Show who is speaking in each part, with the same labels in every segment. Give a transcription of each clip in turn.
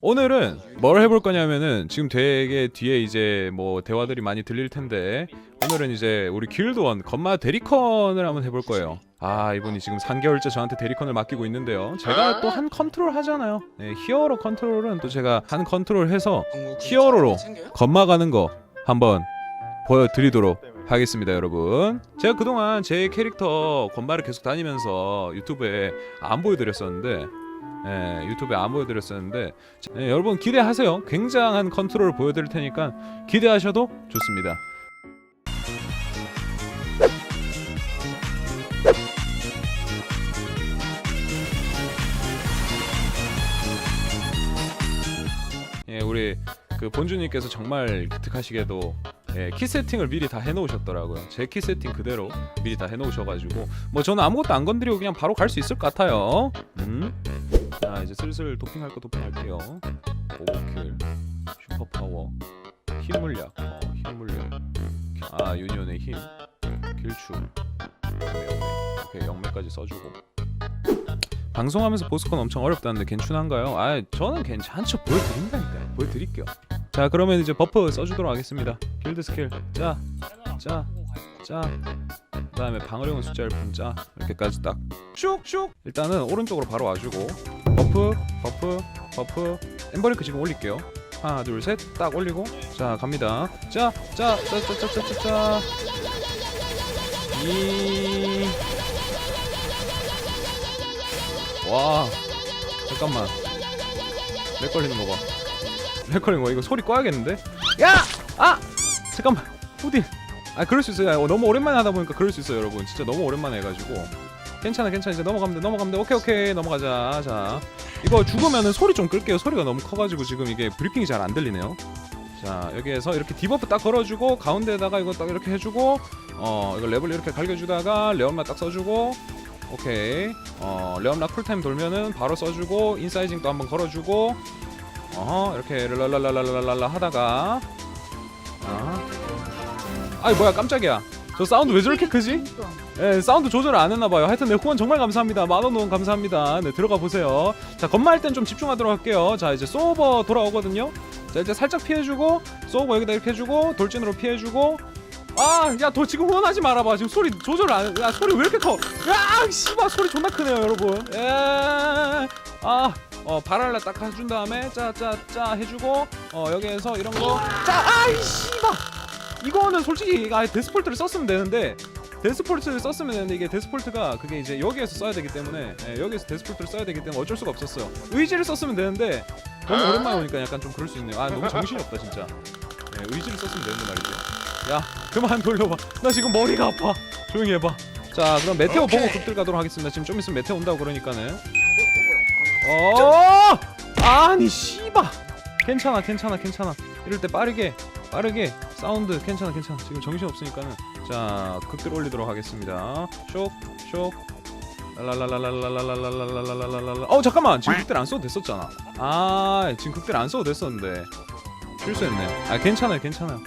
Speaker 1: 오늘은 뭘 해볼 거냐면은 지금 되게 뒤에 이제 뭐 대화들이 많이 들릴 텐데 오늘은 이제 우리 길드원 건마 대리컨을 한번 해볼 거예요. 아 이분이 지금 3개월째 저한테 대리컨을 맡기고 있는데요. 제가 또 한 컨트롤 하잖아요. 네, 히어로 컨트롤은 또 제가 한 컨트롤 해서 히어로로 건마 가는 거 한번 보여드리도록 하겠습니다, 여러분. 제가 그동안 제 캐릭터 건마를 계속 다니면서 유튜브에 안 보여드렸었는데, 예, 유튜브에 안 보여드렸었는데, 예, 여러분 기대하세요. 굉장한 컨트롤을 보여드릴 테니까 기대하셔도 좋습니다. 예, 우리 그 본주님께서 정말 기특하시게도 예, 키 세팅을 미리 다 해놓으셨더라고요. 제 키 세팅 그대로 미리 다 해놓으셔가지고 뭐 저는 아무것도 안 건드리고 그냥 바로 갈 수 있을 것 같아요. 음. 자 이제 슬슬 도핑할 거 도핑할게요. 오버킬, 슈퍼 파워, 힘 물약, 어, 힘 물약. 아 유니온의 힘, 길추, 영매, 오케이 영매까지 써주고. 방송하면서 보스콘 엄청 어렵다는데 괜찮은가요? 아 저는 괜찮죠 보여드린다니까요 보여드릴게요 자 그러면 이제 버프 써주도록 하겠습니다. 길드 스킬. 짜짜짜 그 다음에 방어력은 숫자 1분 짜 이렇게까지 딱. 슉슉. 일단은 오른쪽으로 바로 와주고. 버프 버프 버프. 엠버리크 지금 올릴게요. 하나 둘 셋. 딱 올리고. 자 갑니다. 짜짜짜짜짜짜짜 이. 와. 잠깐만. 렉 걸리는 거봐 렉 걸리는 거 이거 소리 꺼야겠는데? 야! 아! 잠깐만 후딜 아 그럴 수 있어요. 아, 너무 오랜만에 하다 보니까 그럴 수 있어요 여러분. 진짜 너무 오랜만에 해가지고. 괜찮아 괜찮아. 이제 넘어가면 돼 넘어가면 돼. 오케이 오케이. 넘어가자 자. 이거 죽으면은 소리 좀 끌게요. 소리가 너무 커가지고 지금 이게 브리핑이 잘 안 들리네요. 자 여기에서 이렇게 디버프 딱 걸어주고 가운데다가 이거 딱 이렇게 해주고 어 이거 레벨 이렇게 갈겨주다가 레온만 딱 써주고 오케이. 어 레온락 쿨타임 돌면은 바로 써주고 인사이징 또 한번 걸어주고 어허 이렇게 랄랄랄랄랄랄라 하다가 아 아이 뭐야 깜짝이야 저 사운드 왜 저렇게 크지? 예, 사운드 조절을 안 했나봐요. 하여튼 네, 후원 정말 감사합니다. 만원 후원 감사합니다. 네, 들어가 보세요. 자, 건마할 땐 좀 집중하도록 할게요. 자, 이제 소버 돌아오거든요. 자, 이제 살짝 피해주고, 소버 여기다 이렇게 해주고, 돌진으로 피해주고, 아, 야, 너 지금 후원하지 말아봐. 지금 소리 조절 안, 야, 소리 왜 이렇게 커? 야, 씨발, 소리 존나 크네요, 여러분. 예, 아, 어, 발알라 딱 해준 다음에, 짜, 짜, 짜 해주고, 어, 여기에서 이런 거, 짜, 아이, 씨발. 이거는 솔직히 아예 데스폴트를 썼으면 되는데, 데스폴트를 썼으면 되는데 이게 데스폴트가 그게 이제 여기에서 써야 되기 때문에 예, 여기에서 데스폴트를 써야 되기 때문에 어쩔 수가 없었어요. 의지를 썼으면 되는데 너무 오랜만에 오니까 약간 좀 그럴 수 있네요. 아 너무 정신이 없다 진짜. 예, 의지를 썼으면 되는데 말이죠. 야 그만 돌려봐. 나 지금 머리가 아파. 조용히 해봐. 자 그럼 메테오 보고 급들 가도록 하겠습니다. 지금 좀 있으면 메테오 온다고 그러니까는. 어 아니 씨바. 괜찮아 괜찮아 괜찮아. 이럴 때 빠르게 빠르게 사운드 괜찮아 괜찮아. 지금 정신 없으니까는 자 극들 올리도록 하겠습니다. 쇽쇽 랄랄랄랄랄랄랄랄랄랄랄랄랄랄 어 잠깐만 지금 극들 안 써도 됐었잖아. 아 지금 극들 안 써도 됐었는데 실수했네. 아 괜찮아요 괜찮아요.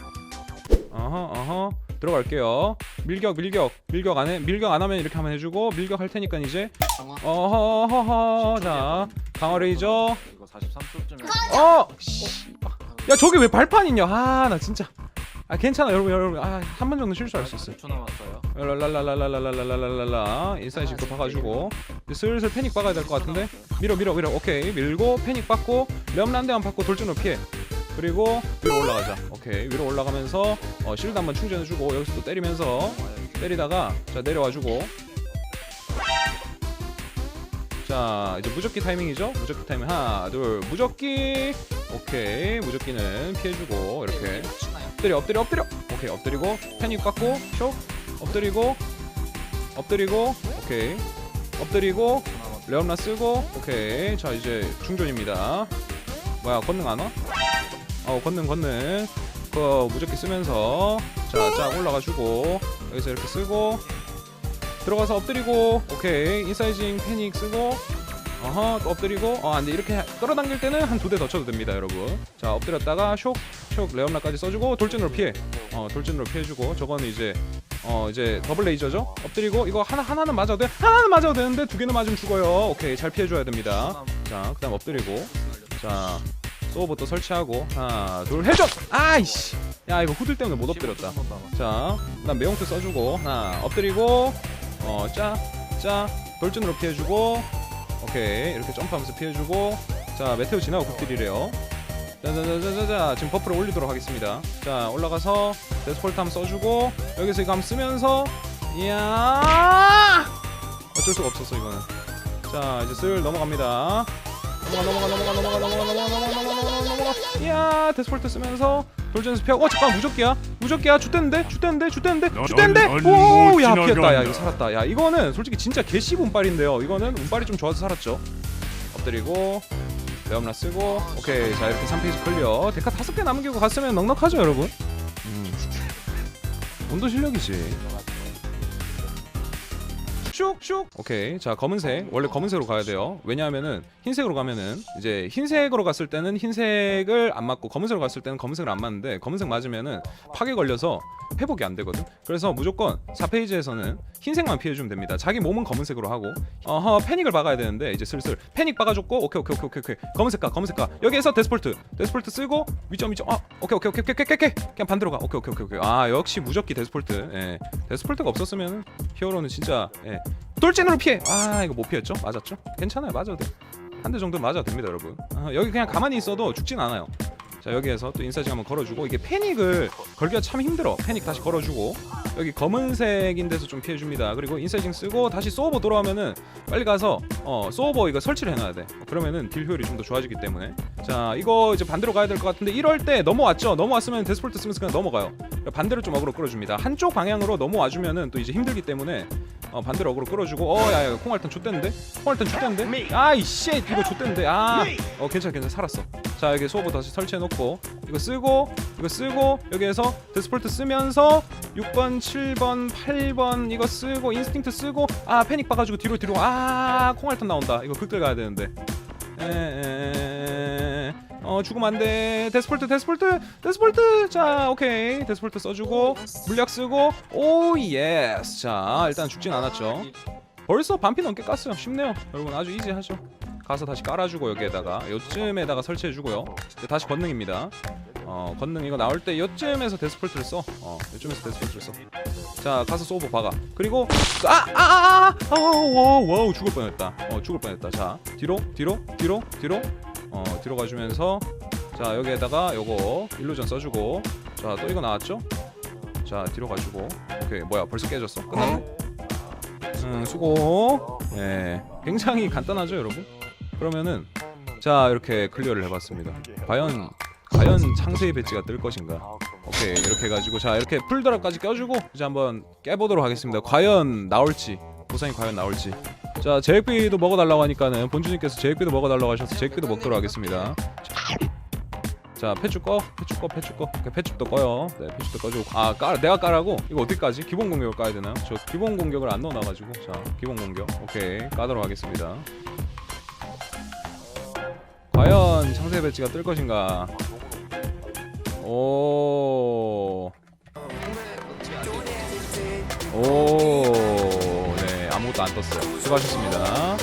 Speaker 1: 어허 어허 들어갈게요. 밀격 밀격. 밀격 안해 밀격 안 하면 이렇게 한번 해주고 밀격 할 테니까 이제. 어허허허 자 강화 레이저.
Speaker 2: 이거 43초쯤에.
Speaker 1: 어! 야 저기 왜 발판 있냐? 아 나 진짜. 아 괜찮아 여러분 여러분. 아한 번 정도 실수할 수 있어
Speaker 2: 10초 남았어요.
Speaker 1: 랄랄랄랄랄랄랄랄랄랄라 인사이드 싱크 박아주고 이제 슬슬 패닉 박아야 될 것 같은데 밀어 밀어 밀어 오케이 밀고 패닉 받고 렴란대만 받고 돌진으로 피해 그리고 위로 올라가자. 오케이. 위로 올라가면서 어, 실드 한번 충전해주고 여기서 또 때리면서 때리다가 자 내려와주고. 자 이제 무적기 타이밍이죠? 무적기 타이밍. 하나 둘 무적기! 오케이. 무적기는 피해주고 이렇게. 엎드려 엎드려 엎드려! 오케이 엎드리고. 패닉 받고 쇽 엎드리고. 엎드리고. 오케이. 엎드리고. 레om나 쓰고. 오케이. 자 이제 충전입니다. 뭐야 건능 안 와? 어 건능 건능 그 무적기 쓰면서. 자쫙 올라가주고 여기서 이렇게 쓰고 들어가서 엎드리고 오케이. 인사이징 패닉 쓰고 어허 또 엎드리고. 어 안돼. 이렇게 끌어당길 때는 한 두 대 더 쳐도 됩니다 여러분. 자 엎드렸다가 쇽쇽 레om나까지 써주고 돌진으로 피해. 어 돌진으로 피해주고 저거는 이제 어 이제 더블 레이저죠? 엎드리고 이거 하나 하나는 맞아도 돼 하나는 맞아도 되는데 두 개는 맞으면 죽어요. 오케이. 잘 피해줘야 됩니다. 자 그다음 엎드리고. 자 소부터 설치하고 하나 둘 해줘! 아이씨! 야 이거 후들 때문에 못 엎드렸다. 자 그다음 매용트 써주고 하나 엎드리고 어짜짜 돌진으로 피해주고 오케이. 이렇게 점프하면서 피해주고 자 메테오 지나고 극딜이래요. 자자자자자 지금 버프를 올리도록 하겠습니다. 자 올라가서 데스폴트 한번 써주고 여기서 이거 한번 쓰면서 이야! 어쩔 수가 없었어 이거는. 자 이제 슬 넘어갑니다 넘어가 넘어가 넘어가 넘어가 넘어가 넘어가 넘어가 넘어가 넘어가 이야 데스폴트 쓰면서 돌전에서 피하고 어 잠깐 무적기야 무적기야 jut대는데
Speaker 2: 넌
Speaker 1: jut대는데
Speaker 2: 얼른
Speaker 1: 오야
Speaker 2: 못
Speaker 1: 피했다 야. 이거 살았다 야 이거는 솔직히 진짜 개씨 운빨인데요 이거는 운빨이 좀 좋아서 살았죠 엎드리고 레엄라 쓰고 오케이 자 이렇게 3페이지 클리어 데카 다섯 개 남기고 갔으면 넉넉하죠 여러분 음. 운도 실력이지 슉슉 오케이. 자 검은색. 원래 검은색으로 가야 돼요. 왜냐하면은 흰색으로 가면은 이제 흰색으로 갔을 때는 흰색을 안 맞고 검은색으로 갔을 때는 검은색을 안 맞는데 검은색 맞으면은 파괴 걸려서 회복이 안 되거든. 그래서 무조건 4페이지에서는 흰색만 피해주면 됩니다. 자기 몸은 검은색으로 하고. 어허 패닉을 박아야 되는데 이제 슬슬 패닉 박아줬고 오케이 오케이 오케이 오케이 오케이. 검은색 가 검은색 가. 여기에서 데스폴트. 데스폴트 쓰고 위점 위점. 아 오케이 오케이 오케이 오케이 오케이 오케이. 그냥 반대로 가. 오케이 오케이 오케이 오케이. 아 역시 무적기 데스폴트. 예. 데스폴트가 없었으면 히어로는 진짜 예 돌진으로 피해. 아 이거 못 피했죠? 맞았죠? 괜찮아요. 맞아도 돼 한 대 정도 맞아도 됩니다 여러분. 아, 여기 그냥 가만히 있어도 죽진 않아요. 자 여기에서 또 인사징 한번 걸어주고 이게 패닉을 걸기가 참 힘들어. 패닉 다시 걸어주고. 여기 검은색인 데서 좀 피해줍니다. 그리고 인사징 쓰고 다시 소버 돌아오면은 빨리 가서 어 소버 이거 설치를 해놔야 돼. 그러면은 딜 효율이 좀 더 좋아지기 때문에. 자 이거 이제 반대로 가야 될 것 같은데 이럴 때 넘어왔죠? 넘어왔으면 데스폴트 쓰면서 그냥 넘어가요. 반대로 좀 어그로 끌어줍니다. 한쪽 방향으로 넘어와주면은 또 이제 힘들기 때문에 어 반대로 어그로 끌어주고. 어 야야 콩알탄 좆됐는데? 콩알탄 좆됐는데? 아이 씨 이거 좆됐는데? 아어 괜찮아 괜찮아. 살았어. 자 여기 소버 다시 설치해놓고. 이거 쓰고 이거 쓰고 여기에서 데스폴트 쓰면서 6번 7번 8번 이거 쓰고 인스팅트 쓰고 아 패닉 박아주고 뒤로 뒤로. 아 콩알탄 나온다. 이거 극딜 가야 되는데. 에에에 어 죽으면 안돼. 데스폴트 데스폴트 데스폴트. 자 오케이. 데스폴트 써주고 물약 쓰고. 오 예스 자 일단 죽진 않았죠. 벌써 반피 넘게 깠어요. 쉽네요. 여러분 아주 이지하죠. 가서 다시 깔아주고 여기에다가. 요쯤에다가 설치해주고요. 다시 권능입니다. 어 권능 이거 나올 때 요쯤에서 데스폴트를 써 어 요쯤에서 데스폴트를 써자 가서 소보 박아. 그리고 아아아아. 와우 와우 죽을 뻔했다. 어 죽을 뻔했다. 자 뒤로 뒤로 뒤로 뒤로 어 뒤로 가주면서 자 여기에다가 요거 일루전 써주고. 자 또 이거 나왔죠? 자 뒤로 가지고. 오케이 뭐야 벌써 깨졌어. 끝났네? 음 수고. 예 굉장히 간단하죠 여러분? 그러면은 자 이렇게 클리어를 해봤습니다. 과연 과연 창세의 배지가 뜰 것인가? 오케이 이렇게 해가지고 자 이렇게 풀드랍까지 껴주고 이제 한번 깨보도록 하겠습니다. 과연 나올지 보상이 과연 나올지 자 제액비도 먹어달라고 하니까는 본주님께서 제액비도 먹어달라고 하셔서 제액비도 먹도록 하겠습니다. 자 폐축 꺼 폐축 꺼 폐축 꺼. 오케이, 폐축도 꺼요. 네 폐축도 꺼주고. 아 깔, 내가 까라고? 이거 어디 까지? 기본 공격을 까야 되나요 저 기본 공격을 안 넣어놔가지고. 자 기본 공격. 오케이 까도록 하겠습니다. 과연 창세 배치가 뜰 것인가? 오. 오. 없었어요. 수고하셨습니다.